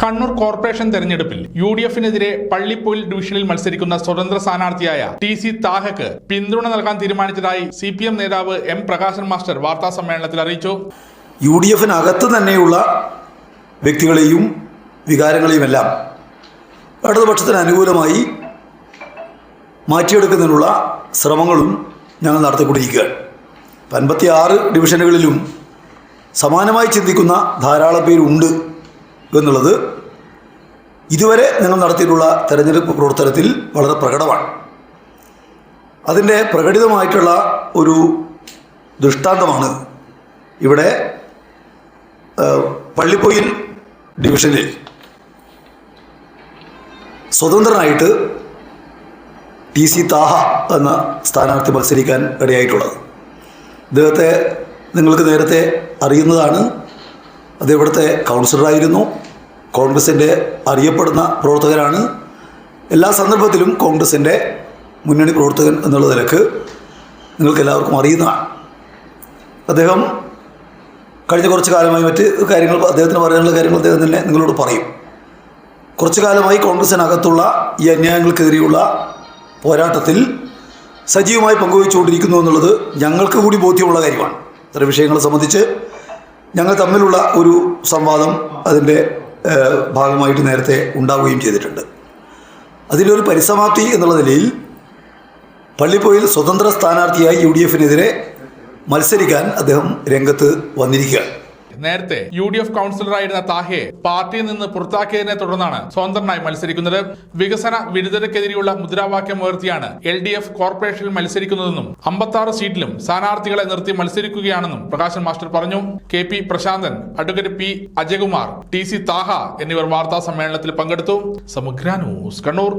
Kannur corporation തെരഞ്ഞെടുപ്പിൽ U D എഫിനെതിരെ പള്ളിപ്പൊയിൽ ഡിവിഷനിൽ മത്സരിക്കുന്ന സ്വതന്ത്ര സ്ഥാനാർത്ഥിയായ ടി സി താഹക്ക് പിന്തുണ നൽകാൻ തീരുമാനിച്ചതായി സി പി എം നേതാവ് എം പ്രകാശൻ മാസ്റ്റർ വാർത്താ സമ്മേളനത്തിൽ അറിയിച്ചു. യു ഡി എഫിനകത്ത് തന്നെയുള്ള വ്യക്തികളെയും വികാരങ്ങളെയുമെല്ലാം ഇടതുപക്ഷത്തിന് അനുകൂലമായി മാറ്റിയെടുക്കുന്നതിനുള്ള ശ്രമങ്ങളും ഞങ്ങൾ നടത്തിക്കൊണ്ടിരിക്കുകയാണ്. അൻപത്തി ആറ് ഡിവിഷനുകളിലും സമാനമായി ചിന്തിക്കുന്ന ധാരാളം പേരുണ്ട്. എന്നുള്ളത് ഇതുവരെ ഞങ്ങൾ നടത്തിയിട്ടുള്ള തെരഞ്ഞെടുപ്പ് പ്രവർത്തനത്തിൽ വളരെ പ്രകടമാണ്. അതിന്റെ പ്രകടിതമായിട്ടുള്ള ഒരു ദൃഷ്ടാന്തമാണ് ഇവിടെ പള്ളിപ്പൊയിൽ ഡിവിഷനിൽ സ്വതന്ത്രനായിട്ട് ടി സി താഹ എന്ന സ്ഥാനാർത്ഥി മത്സരിക്കാൻ ഇടയായിട്ടുള്ളത്. ഇദ്ദേഹത്തെ നിങ്ങൾക്ക് നേരത്തെ അറിയുന്നതാണ്. അത് ഇവിടുത്തെ കൗൺസിലറായിരുന്നു. കോൺഗ്രസിന്റെ അറിയപ്പെടുന്ന പ്രവർത്തകരാണ്. എല്ലാ സന്ദർഭത്തിലും കോൺഗ്രസിന്റെ മുന്നണി പ്രവർത്തകൻ എന്നുള്ള നിലയ്ക്ക് നിങ്ങൾക്ക് എല്ലാവർക്കും അറിയുന്നതാണ്. അദ്ദേഹം കഴിഞ്ഞ കുറച്ച് കാലമായി മറ്റ് കാര്യങ്ങൾ അദ്ദേഹത്തിന് പറയാനുള്ള കാര്യങ്ങൾ അദ്ദേഹം തന്നെ നിങ്ങളോട് പറയും. കുറച്ചു കാലമായി കോൺഗ്രസിനകത്തുള്ള ഈ അന്യായങ്ങൾക്കെതിരെയുള്ള പോരാട്ടത്തിൽ സജീവമായി പങ്കുവച്ചുകൊണ്ടിരിക്കുന്നു എന്നുള്ളത് ഞങ്ങൾക്ക് കൂടി ബോധ്യമുള്ള കാര്യമാണ്. ഇത്തരം വിഷയങ്ങളെ സംബന്ധിച്ച് ഞങ്ങൾ തമ്മിലുള്ള ഒരു സംവാദം അതിന്റെ ഭാഗമായിട്ട് നേരത്തെ ഉണ്ടാവുകയും ചെയ്തിട്ടുണ്ട്. അതിലൊരു പരിസമാപ്തി എന്നുള്ള നിലയിൽ പള്ളിപ്പോയിൽ സ്വതന്ത്ര സ്ഥാനാർത്ഥിയായി യു ഡി എഫിനെതിരെ മത്സരിക്കാൻ അദ്ദേഹം രംഗത്ത് വന്നിരിക്കുകയാണ്. നേരത്തെ യു ഡി എഫ് കൗൺസിലറായിരുന്ന താഹയെ പാർട്ടിയിൽ നിന്ന് പുറത്താക്കിയതിനെ തുടർന്നാണ് സ്വതന്ത്രനായി മത്സരിക്കുന്നത്. വികസന വിരുദ്ധതയ്ക്കെതിരെയുള്ള മുദ്രാവാക്യം ഉയർത്തിയാണ് എൽ ഡി എഫ് കോർപ്പറേഷനിൽ മത്സരിക്കുന്നതെന്നും അമ്പത്താറ് സീറ്റിലും സ്ഥാനാർത്ഥികളെ നിർത്തി മത്സരിക്കുകയാണെന്നും പ്രകാശൻ മാസ്റ്റർ പറഞ്ഞു. K P Prashanthan advocate P Ajayakumar T C Thaha എന്നിവർ വാർത്താ സമ്മേളനത്തിൽ പങ്കെടുത്തു. സമഗ്ര ന്യൂസ് കണ്ണൂർ.